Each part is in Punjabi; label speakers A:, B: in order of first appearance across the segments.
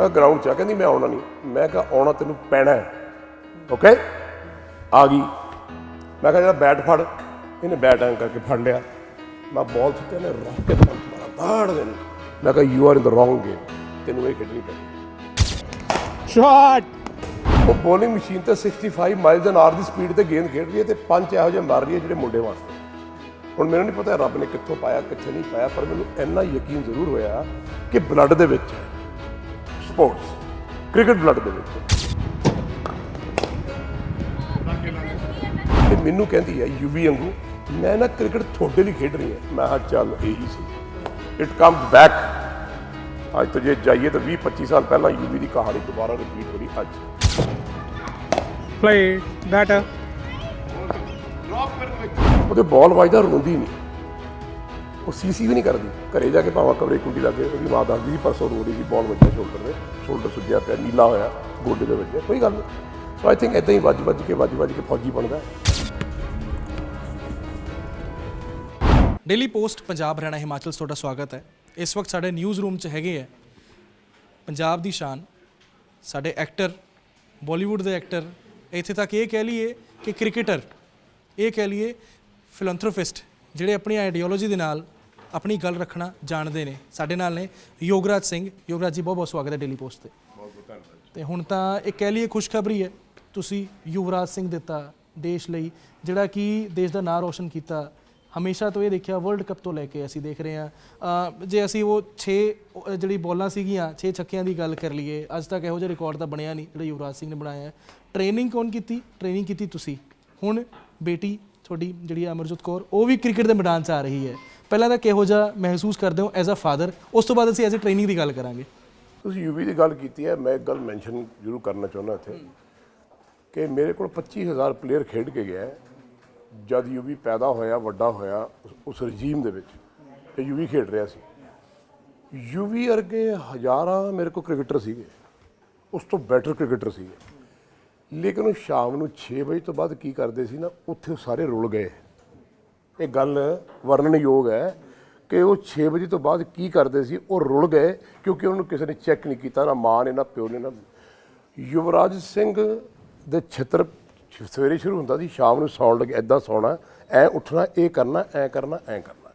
A: ਮੈਂ ਗਰਾਊਂਡ 'ਚ ਆ। ਕਹਿੰਦੀ ਮੈਂ ਆਉਣਾ ਨਹੀਂ। ਮੈਂ ਕਿਹਾ ਆਉਣਾ ਤੈਨੂੰ ਪੈਣਾ ਹੈ। ਓਕੇ ਆ ਗਈ। ਮੈਂ ਕਿਹਾ ਜਿਹੜਾ ਬੈਟ ਫੜ ਇਹਨੇ ਬੈਟ ਐਂ ਕਰਕੇ ਫੜ ਲਿਆ। ਮੈਂ ਬਾਲ ਸੁੱਟਿਆ ਨੇ ਰੱਖ ਕੇ ਪੰਚ ਮਾਰਾ ਦਾੜ ਦੇ ਮੈਂ ਕਿਹਾ you are in the wrong game ਤੈਨੂੰ ਇਹ ਖੇਡਣੀ ਪੈਣੀ।
B: ਸ਼ਾਟ
A: ਉਹ ਬੋਲਿੰਗ ਮਸ਼ੀਨ ਤੇ 65 ਮਾਈਲਸ ਐਨ ਆਰ ਦੀ ਸਪੀਡ ਤੇ ਗੇਂਦ ਖੇਡ ਰਹੀ ਹੈ ਤੇ ਪੰਜ ਇਹੋ ਜਿਹੇ ਮਾਰ ਰਹੀ ਹੈ ਜਿਹੜੇ ਮੁੰਡੇ ਵਾਸਤੇ। ਹੁਣ ਮੈਨੂੰ ਨਹੀਂ ਪਤਾ ਰੱਬ ਨੇ ਕਿੱਥੋਂ ਪਾਇਆ ਕਿੱਥੇ ਨਹੀਂ ਪਾਇਆ ਪਰ ਮੈਨੂੰ ਇੰਨਾ ਯਕੀਨ ਜ਼ਰੂਰ ਹੋਇਆ ਕਿ ਬਲੱਡ ਦੇ ਵਿੱਚ ਹੈ। ਸਪੋਰਟਸ ਕ੍ਰਿਕਟ ਬਲੱਡ ਦੇ ਵਿੱਚ। ਹੈ। ਤੇ ਮੈਨੂੰ ਕਹਿੰਦੀ ਹੈ ਯੂਵੀ ਵਾਂਗੂ ਮੈਂ ਨਾ ਕ੍ਰਿਕਟ ਤੁਹਾਡੇ ਲਈ ਖੇਡ ਰਹੀ ਹਾਂ। ਮੈਂ ਕਿਹਾ ਚੱਲ ਇਹੀ ਸੀ। ਇਟ ਕਮਸ ਬੈਕ ਅੱਜ ਤੋਂ ਜੇ ਜਾਈਏ ਤਾਂ 20 25 ਸਾਲ ਪਹਿਲਾਂ ਯੂਵੀ ਦੀ ਕਹਾਣੀ ਦੁਬਾਰਾ ਰਿਪੀਟ ਹੋ ਰਹੀ ਅੱਜ।
B: ਪਲੇ ਬੈਟ
A: ਉਹਦੇ ਬਾਲ ਵੱਜਦਾ ਰੋਂਦੀ ਨਹੀਂ। ਉਹ ਸੀਸੀ ਵੀ ਨਹੀਂ ਕਰਦੀ। ਘਰੇ ਜਾ ਕੇ ਭਾਵੇਂ ਕਮਰੇ ਦੀ ਕੁੰਡੀ ਲੱਗੇ ਉਹਦੀ ਮਾਂ ਦੱਸਦੀ ਸੀ, ਪਰਸੋਂ ਰੋ ਰਹੀ ਸੀ ਬਾਲ ਵੱਜਿਆ ਸ਼ੋਲਡਰ ਤੇ ਸ਼ੋਲਡਰ ਸੁੱਜਿਆ ਪਿਆ, ਨੀਲਾ ਹੋਇਆ, ਗੋਡੇ ਦੇ ਵੱਜਿਆ, ਕੋਈ ਗੱਲ ਨਹੀਂ। ਸੋ ਆਈ ਥਿੰਕ ਇਦਾਂ ਹੀ ਵੱਜ ਵੱਜ ਕੇ ਵੱਜ ਵੱਜ ਕੇ ਫੌਜੀ ਬਣਦਾ।
B: ਡੇਲੀ ਪੋਸਟ ਪੰਜਾਬ ਹਰਿਆਣਾ, ਹਿਮਾਚਲ 'ਚ ਤੁਹਾਡਾ ਸਵਾਗਤ ਹੈ। ਇਸ ਵਕਤ ਸਾਡੇ ਨਿਊਜ਼ ਰੂਮ 'ਚ ਹੈਗੇ ਹੈ ਪੰਜਾਬ ਦੀ ਸ਼ਾਨ, ਸਾਡੇ ਐਕਟਰ ਬਾਲੀਵੁੱਡ ਦੇ ਐਕਟਰ ਇੱਥੇ ਤੱਕ ਇਹ ਕਹਿ ਲਈਏ ਕਿ ਕ੍ਰਿਕਟਰ ਇਹ ਕਹਿ ਲਈਏ ਫਿਲੈਂਥਰੋਪਿਸਟ ਜਿਹੜੇ ਆਪਣੀ ਆਈਡੀਓਲੋਜੀ ਦੇ ਨਾਲ ਆਪਣੀ ਗੱਲ ਰੱਖਣਾ ਜਾਣਦੇ ਨੇ। ਸਾਡੇ ਨਾਲ ਨੇ ਯੋਗਰਾਜ ਸਿੰਘ। ਯੋਗਰਾਜ ਜੀ ਬਹੁਤ ਬਹੁਤ ਸਵਾਗਤ ਹੈ ਡੇਲੀ ਪੋਸਟ ਤੇ। ਤੇ ਹੁਣ ਤਾਂ ਇਹ ਕਹਿ ਲਈਏ ਖੁਸ਼ਖਬਰੀ ਹੈ। ਤੁਸੀਂ ਯੁਵਰਾਜ ਸਿੰਘ ਦਿੱਤਾ ਦੇਸ਼ ਲਈ ਜਿਹੜਾ ਕਿ ਦੇਸ਼ ਦਾ ਨਾਂ ਰੋਸ਼ਨ ਕੀਤਾ। ਹਮੇਸ਼ਾ ਤੋਂ ਇਹ ਦੇਖਿਆ ਵਰਲਡ ਕੱਪ ਤੋਂ ਲੈ ਕੇ ਅਸੀਂ ਦੇਖ ਰਹੇ ਹਾਂ। ਜੇ ਅਸੀਂ ਉਹ 6 ਜਿਹੜੀ ਬੋਲਾਂ ਸੀਗੀਆਂ 6 ਛੱਕਿਆਂ ਦੀ ਗੱਲ ਕਰ ਲਈਏ ਅੱਜ ਤੱਕ ਇਹੋ ਜਿਹਾ ਰਿਕਾਰਡ ਤਾਂ ਬਣਿਆ ਨਹੀਂ ਜਿਹੜਾ ਯੁਵਰਾਜ ਸਿੰਘ ਨੇ ਬਣਾਇਆ ਹੈ। ਟ੍ਰੇਨਿੰਗ ਕੌਣ ਕੀਤੀ? ਟ੍ਰੇਨਿੰਗ ਕੀਤੀ ਤੁਸੀਂ। ਹੁਣ ਬੇਟੀ ਤੁਹਾਡੀ ਜਿਹੜੀ ਅਮਰਜੋਤ ਕੌਰ ਉਹ ਵੀ ਕ੍ਰਿਕਟ ਦੇ ਮੈਦਾਨ 'ਚ ਆ ਰਹੀ ਹੈ। ਪਹਿਲਾਂ ਤਾਂ ਕਿਹੋ ਜਿਹਾ ਮਹਿਸੂਸ ਕਰਦੇ ਹੋ ਐਜ਼ ਅ ਫਾਦਰ ਉਸ ਤੋਂ ਬਾਅਦ ਅਸੀਂ ਐਜ਼ ਅ ਟ੍ਰੇਨਿੰਗ ਦੀ ਗੱਲ ਕਰਾਂਗੇ।
A: ਤੁਸੀਂ ਯੂਵੀ ਦੀ ਗੱਲ ਕੀਤੀ ਹੈ, ਮੈਂ ਇੱਕ ਗੱਲ ਮੈਂਸ਼ਨ ਜ਼ਰੂਰ ਕਰਨਾ ਚਾਹੁੰਦਾ ਇੱਥੇ ਕਿ ਮੇਰੇ ਕੋਲ 25000 ਪਲੇਅਰ ਖੇਡ ਕੇ ਗਿਆ ਜਦ ਯੂਵੀ ਪੈਦਾ ਹੋਇਆ, ਵੱਡਾ ਹੋਇਆ, ਉਸ- ਰਜੀਮ ਦੇ ਵਿੱਚ ਤੇ ਯੂਵੀ ਖੇਡ ਰਿਹਾ ਸੀ। ਯੂਵੀ ਵਰਗੇ ਹਜ਼ਾਰਾਂ ਮੇਰੇ ਕੋਲ ਕ੍ਰਿਕਟਰ ਸੀਗੇ। ਉਸ ਤੋਂ ਬੈਟਰ ਕ੍ਰਿਕਟਰ ਸੀਗੇ। ਲੇਕਿਨ ਉਹ ਸ਼ਾਮ ਨੂੰ 6 ਵਜੇ ਤੋਂ ਬਾਅਦ ਕੀ ਕਰਦੇ ਸੀ ਨਾ, ਉੱਥੇ ਉਹ ਸਾਰੇ ਰੁਲ ਗਏ। ਇਹ ਗੱਲ ਵਰਣਨਯੋਗ ਹੈ ਕਿ ਉਹ 6 ਵਜੇ ਤੋਂ ਬਾਅਦ ਕੀ ਕਰਦੇ ਸੀ, ਉਹ ਰੁਲ ਗਏ ਕਿਉਂਕਿ ਉਹਨੂੰ ਕਿਸੇ ਨੇ ਚੈੱਕ ਨਹੀਂ ਕੀਤਾ, ਨਾ ਮਾਂ ਨੇ, ਨਾ ਪਿਓ ਨੇ, ਨਾ ਯੁਵਰਾਜ ਸਿੰਘ ਦੇ ਛਿੱਤਰ ਸਵੇਰੇ ਸ਼ੁਰੂ ਹੁੰਦਾ ਸੀ, ਸ਼ਾਮ ਨੂੰ ਸੌਣ ਲੱਗੇ ਐਦਾਂ ਸੌਣਾ, ਐ ਉੱਠਣਾ, ਇਹ ਕਰਨਾ, ਐ ਕਰਨਾ ਐ ਕਰਨਾ।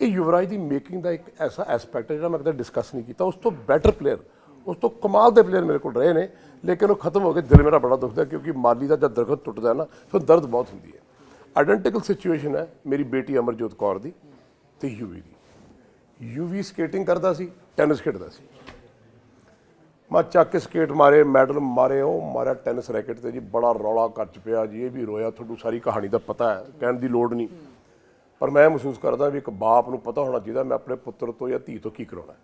A: ਇਹ ਯੁਵਰਾਜ ਦੀ ਮੇਕਿੰਗ ਦਾ ਇੱਕ ਐਸਾ ਐਸਪੈਕਟ ਹੈ ਜਿਹੜਾ ਮੈਂ ਕਦੇ ਡਿਸਕਸ ਨਹੀਂ ਕੀਤਾ। ਉਸ ਤੋਂ ਬੈਟਰ ਪਲੇਅਰ ਉਸ ਤੋਂ ਕਮਾਲ ਦੇ ਪਲੇਅਰ ਮੇਰੇ ਕੋਲ ਰਹੇ ਨੇ, ਲੇਕਿਨ ਉਹ ਖਤਮ ਹੋ ਗਏ ਦਿਲ ਮੇਰਾ ਬੜਾ ਦੁਖਦਾ ਕਿਉਂਕਿ ਮਾਲੀ ਦਾ ਜਦ ਦਰਖਤ ਟੁੱਟਦਾ ਹੈ ਨਾ, ਫਿਰ ਦਰਦ ਬਹੁਤ ਹੁੰਦੀ ਹੈ। ਆਇਡੈਂਟੀਕਲ ਸਿਚੁਏਸ਼ਨ ਹੈ ਮੇਰੀ ਬੇਟੀ ਅਮਰਜੋਤ ਕੌਰ ਦੀ ਤੇ ਯੂਵੀ ਦੀ। ਯੂਵੀ ਸਕੇਟਿੰਗ ਕਰਦਾ ਸੀ ਟੈਨਿਸ ਖੇਡਦਾ ਸੀ। ਮੈਂ ਚੱਕ ਕੇ ਸਕੇਟ ਮਾਰੇ ਮੈਡਲ ਮਾਰੇ, ਉਹ ਮਾਰਿਆ ਟੈਨਿਸ ਰੈਕਟ ਤੇ ਜੀ, ਬੜਾ ਰੌਲਾ ਕੱਚ ਪਿਆ ਜੀ, ਇਹ ਵੀ ਰੋਇਆ, ਤੁਹਾਨੂੰ ਸਾਰੀ ਕਹਾਣੀ ਦਾ ਪਤਾ ਹੈ, ਕਹਿਣ ਦੀ ਲੋੜ ਨਹੀਂ। ਪਰ ਮੈਂ ਮਹਿਸੂਸ ਕਰਦਾ ਵੀ ਇੱਕ ਬਾਪ ਨੂੰ ਪਤਾ ਹੋਣਾ ਚਾਹੀਦਾ, ਮੈਂ ਆਪਣੇ ਪੁੱਤਰ ਤੋਂ ਜਾਂ ਧੀ ਤੋਂ ਕੀ ਕਰਾਉਣਾ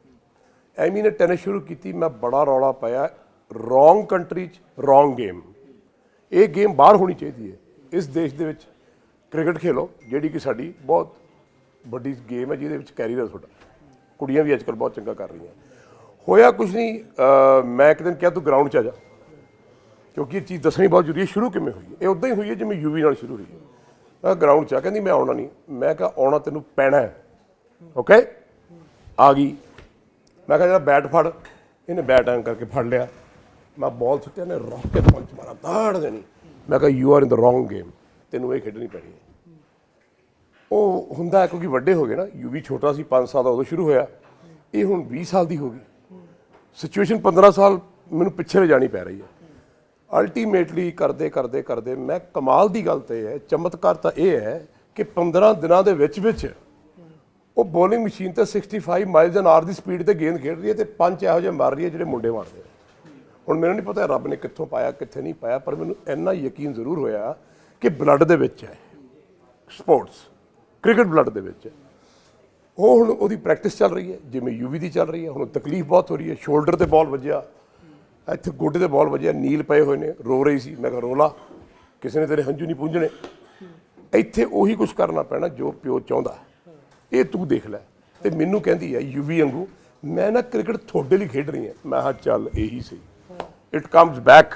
A: ਐਮੀ ਨੇ ਟੈਨਿਸ ਸ਼ੁਰੂ ਕੀਤੀ, ਮੈਂ ਬੜਾ ਰੌਲਾ ਪਾਇਆ ਰੋਂਗ ਕੰਟਰੀ 'ਚ ਰੋਂਗ ਗੇਮ ਇਹ ਗੇਮ ਬਾਹਰ ਹੋਣੀ ਚਾਹੀਦੀ ਹੈ, ਇਸ ਦੇਸ਼ ਦੇ ਵਿੱਚ ਕ੍ਰਿਕਟ ਖੇਲੋ, ਜਿਹੜੀ ਕਿ ਸਾਡੀ ਬਹੁਤ ਵੱਡੀ ਗੇਮ ਹੈ, ਜਿਹਦੇ ਵਿੱਚ ਕੈਰੀਅਰ ਹੈ ਤੁਹਾਡਾ। ਕੁੜੀਆਂ ਵੀ ਅੱਜਕੱਲ ਬਹੁਤ ਚੰਗਾ ਕਰ ਰਹੀਆਂ। ਹੋਇਆ ਕੁਝ ਨਹੀਂ ਮੈਂ ਇੱਕ ਦਿਨ ਕਿਹਾ, ਤੂੰ ਗਰਾਊਂਡ 'ਚ ਆ ਜਾ। ਕਿਉਂਕਿ ਇਹ ਚੀਜ਼ ਦੱਸਣੀ ਬਹੁਤ ਜ਼ਰੂਰੀ ਹੈ, ਸ਼ੁਰੂ ਕਿਵੇਂ ਹੋਈ ਹੈ? ਇਹ ਉਦਾਂ ਹੀ ਹੋਈ ਹੈ, ਜਿਵੇਂ ਯੂਵੀ ਨਾਲ ਸ਼ੁਰੂ ਹੋਈ ਹੈ। ਮੈਂ ਗਰਾਊਂਡ 'ਚ ਆ। ਕਹਿੰਦੀ, ਮੈਂ ਆਉਣਾ ਨਹੀਂ। ਮੈਂ ਕਿਹਾ, ਆਉਣਾ ਤੈਨੂੰ ਪੈਣਾ ਹੈ। ਓਕੇ ਆ ਗਈ। ਮੈਂ ਕਿਹਾ, ਜਿਹੜਾ ਬੈਟ ਫੜ। ਇਹਨੇ ਬੈਟ ਐਂ ਕਰਕੇ ਫੜ ਲਿਆ। ਮੈਂ ਬਾਲ ਸੁੱਟਿਆ ਨੇ ਰੱਖ ਕੇ ਪੰਚ ਮਾਰਾ ਦਾੜ ਦੇਣੀ। ਮੈਂ ਕਿਹਾ you are in the wrong game ਤੈਨੂੰ ਇਹ ਖੇਡਣੀ ਪੈਣੀ ਹੈ। ਉਹ ਹੁੰਦਾ ਹੈ ਕਿਉਂਕਿ ਵੱਡੇ ਹੋ ਗਏ ਨਾ, ਯੂ ਵੀ ਛੋਟਾ ਸੀ 5 ਸਾਲ ਦਾ ਉਦੋਂ ਸ਼ੁਰੂ ਹੋਇਆ। ਇਹ ਹੁਣ 20 ਸਾਲ ਦੀ ਹੋ ਗਈ। ਸਿਚੁਏਸ਼ਨ 15 ਸਾਲ ਮੈਨੂੰ ਪਿੱਛੇ ਲੈ ਜਾਣੀ ਪੈ ਰਹੀ ਹੈ। ਅਲਟੀਮੇਟਲੀ ਕਰਦੇ ਕਰਦੇ ਕਰਦੇ ਮੈਂ ਕਮਾਲ ਦੀ ਗੱਲ ਤੇ ਹੈ, ਚਮਤਕਾਰ ਤਾਂ ਇਹ ਹੈ ਕਿ 15 ਦਿਨਾਂ ਦੇ ਵਿੱਚ ਵਿੱਚ ਉਹ ਬੋਲਿੰਗ ਮਸ਼ੀਨ ਤੇ 65 ਮਾਈਲਸ ਐਨ ਆਰ ਦੀ ਸਪੀਡ ਤੇ ਗੇਂਦ ਖੇਡ ਰਹੀ ਹੈ ਤੇ ਪੰਜ ਇਹੋ ਜਿਹੇ ਮਾਰ ਰਹੀ ਹੈ ਜਿਹੜੇ ਮੁੰਡੇ ਮਾਰਦੇ ਆ। ਹੁਣ ਮੈਨੂੰ ਨਹੀਂ ਪਤਾ ਰੱਬ ਨੇ ਕਿੱਥੋਂ ਪਾਇਆ, ਕਿੱਥੇ ਨਹੀਂ ਪਾਇਆ, ਪਰ ਮੈਨੂੰ ਇੰਨਾ ਯਕੀਨ ਜ਼ਰੂਰ ਹੋਇਆ ਕਿ ਬਲੱਡ ਦੇ ਵਿੱਚ ਹੈ। ਸਪੋਰਟਸ ਕ੍ਰਿਕਟ ਬਲੱਡ ਦੇ ਵਿੱਚ। ਉਹ ਹੁਣ ਉਹਦੀ ਪ੍ਰੈਕਟਿਸ ਚੱਲ ਰਹੀ ਹੈ, ਜਿਵੇਂ ਯੂਵੀ ਦੀ ਚੱਲ ਰਹੀ ਹੈ, ਹੁਣ ਤਕਲੀਫ ਬਹੁਤ ਹੋ ਰਹੀ ਹੈ, ਸ਼ੋਲਡਰ ਤੇ ਬਾਲ ਵੱਜਿਆ, ਇੱਥੇ ਗੋਡੇ ਤੇ ਬਾਲ ਵੱਜਿਆ, ਨੀਲ ਪਏ ਹੋਏ ਨੇ, ਰੋ ਰਹੀ ਸੀ, ਮੈਂ ਕਿਹਾ ਰੋਲਾ, ਕਿਸੇ ਨੇ ਤੇਰੇ ਹੰਝੂ ਨਹੀਂ ਪੂੰਝਣੇ। ਇੱਥੇ ਉਹੀ ਕੁਝ ਕਰਨਾ ਪੈਣਾ ਜੋ ਪਿਓ ਚਾਹੁੰਦਾ ਇਹ ਤੂੰ ਦੇਖ ਲੈ। ਤੇ ਮੈਨੂੰ ਕਹਿੰਦੀ ਹੈ, ਯੂਵੀ ਵਾਂਗੂ, ਮੈਂ ਨਾ ਕ੍ਰਿਕਟ ਤੁਹਾਡੇ ਲਈ ਖੇਡ ਰਹੀ ਹਾਂ। ਮੈਂ ਕਿਹਾ, ਚੱਲ ਇਹੀ ਸਹੀ। ਇਟ ਕਮਸ ਬੈਕ